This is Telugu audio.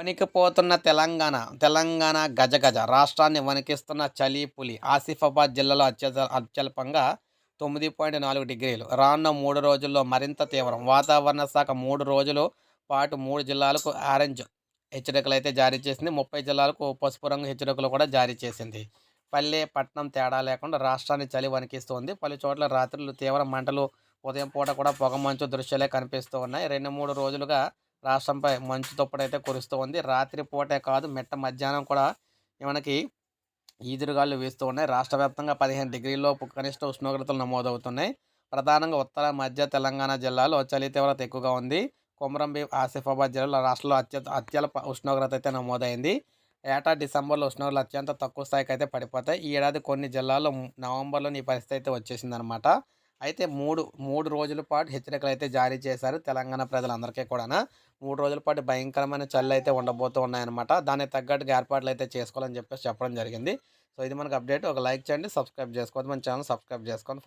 వణికిపోతున్న తెలంగాణ తెలంగాణ గజగజ రాష్ట్రాన్ని వణికిస్తున్న చలి పులి. ఆసిఫాబాద్ జిల్లాలో అత్యత అత్యల్పంగా తొమ్మిది పాయింట్ నాలుగు డిగ్రీలు. రానున్న మూడు రోజుల్లో మరింత తీవ్రం. వాతావరణ శాఖ మూడు రోజులు పాటు మూడు జిల్లాలకు ఆరెంజ్ హెచ్చరికలు అయితే జారీ చేసింది. ముప్పై జిల్లాలకు పసుపు రంగు హెచ్చరికలు కూడా జారీ చేసింది. పల్లె పట్నం తేడా లేకుండా రాష్ట్రాన్ని చలి వణికిస్తోంది. పలు చోట్ల రాత్రులు తీవ్ర మంటలు ఉదయం పూట కూడా పొగమంచు దృశ్యాలే కనిపిస్తూ ఉన్నాయి. రెండు మూడు రోజులుగా రాష్ట్రంపై మంచు దుప్పటైతే కురుస్తూ ఉంది. రాత్రి పూటే కాదు మిట్ట మధ్యాహ్నం కూడా మనకి ఈదురుగాలు వీస్తూ ఉన్నాయి. రాష్ట్ర వ్యాప్తంగా పదిహేను డిగ్రీలోపు కనిష్ట ఉష్ణోగ్రతలు నమోదవుతున్నాయి. ప్రధానంగా ఉత్తర మధ్య తెలంగాణ జిల్లాలో చలి తీవ్రత ఎక్కువగా ఉంది. కొమరంభీం ఆసిఫాబాద్ జిల్లాలో రాష్ట్రంలో అత్యంత అత్యల్ప ఉష్ణోగ్రత అయితే నమోదైంది. ఏటా డిసెంబర్లో ఉష్ణోగ్రతలు అత్యంత తక్కువ స్థాయికి అయితే పడిపోతాయి. ఈ ఏడాది కొన్ని జిల్లాల్లో నవంబర్లో ఈ పరిస్థితి అయితే వచ్చేసిందనమాట. అయితే మూడు మూడు రోజుల పాటు హెచ్చరికలు అయితే జారీ చేశారు తెలంగాణ ప్రజలందరికీ కూడా మూడు రోజుల పాటు భయంకరమైన చల్లు అయితే ఉండబోతూ ఉన్నాయన్నమాట. దానికి తగ్గట్టుగా ఏర్పాట్లు అయితే చేసుకోవాలని చెప్పేసి చెప్పడం జరిగింది. సో ఇది మనకు అప్డేట్. ఒక లైక్ చేయండి సబ్స్క్రైబ్ చేసుకోవద్దు. మన ఛానల్ సబ్స్క్రైబ్ చేసుకొని